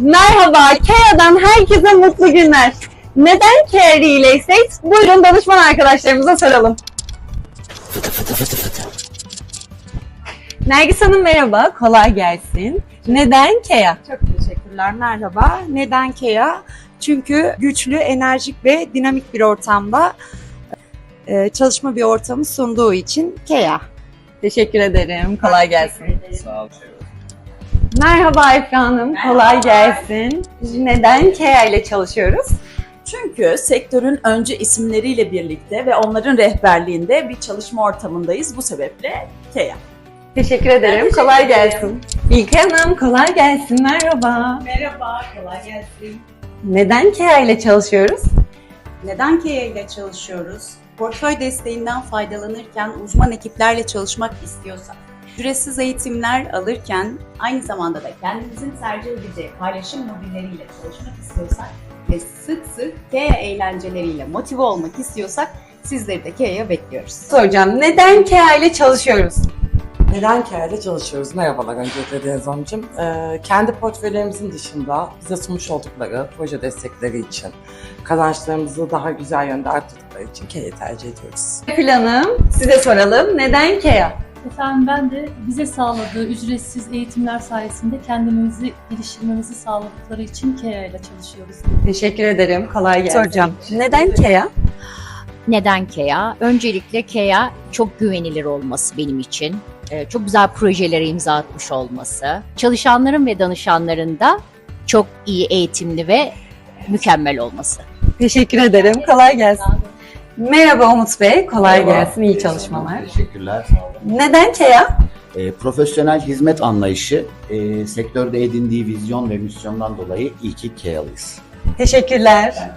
Merhaba, KEA'dan herkese mutlu günler. Neden KEA Real Estate? Buyurun danışman arkadaşlarımıza soralım. Nergis Hanım merhaba, kolay gelsin. Neden KEA? Çok teşekkürler. Merhaba. Neden KEA? Çünkü güçlü, enerjik ve dinamik bir ortamda e, çalışma bir ortamı sunduğu için KEA. Teşekkür ederim, kolay gelsin. Sağ ol. Merhaba Efra Hanım, kolay gelsin. Neden KEA ile çalışıyoruz? Çünkü sektörün önce isimleriyle birlikte ve onların rehberliğinde bir çalışma ortamındayız. Bu sebeple KEA. Teşekkür ederim, kolay gelsin. İlke Hanım, kolay gelsin, merhaba. Merhaba, kolay gelsin. Neden KEA ile çalışıyoruz? Neden KEA ile çalışıyoruz? Portföy desteğinden faydalanırken uzman ekiplerle çalışmak istiyorsak, ücretsiz eğitimler alırken aynı zamanda da kendimizin tercih edeceği paylaşım modelleriyle çalışmak istiyorsak ve sık sık KEA eğlenceleriyle motive olmak istiyorsak sizleri de KEA'ya bekliyoruz. Soracağım, neden KEA ile çalışıyoruz? Neden KER'de çalışıyoruz? Merhabalar öncelikle Deniz Hanımcığım. Ee, kendi portföylerimizin dışında bize sunmuş oldukları proje destekleri için, kazançlarımızı daha güzel yönde arttırdıkları için KER'i tercih ediyoruz. Serpil Hanım, size soralım. Neden KEA? Efendim ben de bize sağladığı ücretsiz eğitimler sayesinde kendimizi geliştirmemizi sağladıkları için KEA ile çalışıyoruz. Teşekkür ederim. Kolay gelsin. Soracağım. Neden KEA? Neden KEA? Öncelikle KEA çok güvenilir olması benim için. Ee, Çok güzel projelere imza atmış olması. Çalışanların ve danışanların da çok iyi eğitimli ve mükemmel olması. Teşekkür ederim. Kolay gelsin. Merhaba Umut Bey. Kolay gelsin. İyi çalışmalar. Teşekkürler. Sağ olun. Neden KEA? E, profesyonel hizmet anlayışı, e, sektörde edindiği vizyon ve misyondan dolayı iyi ki KEA'lıyız. Teşekkürler.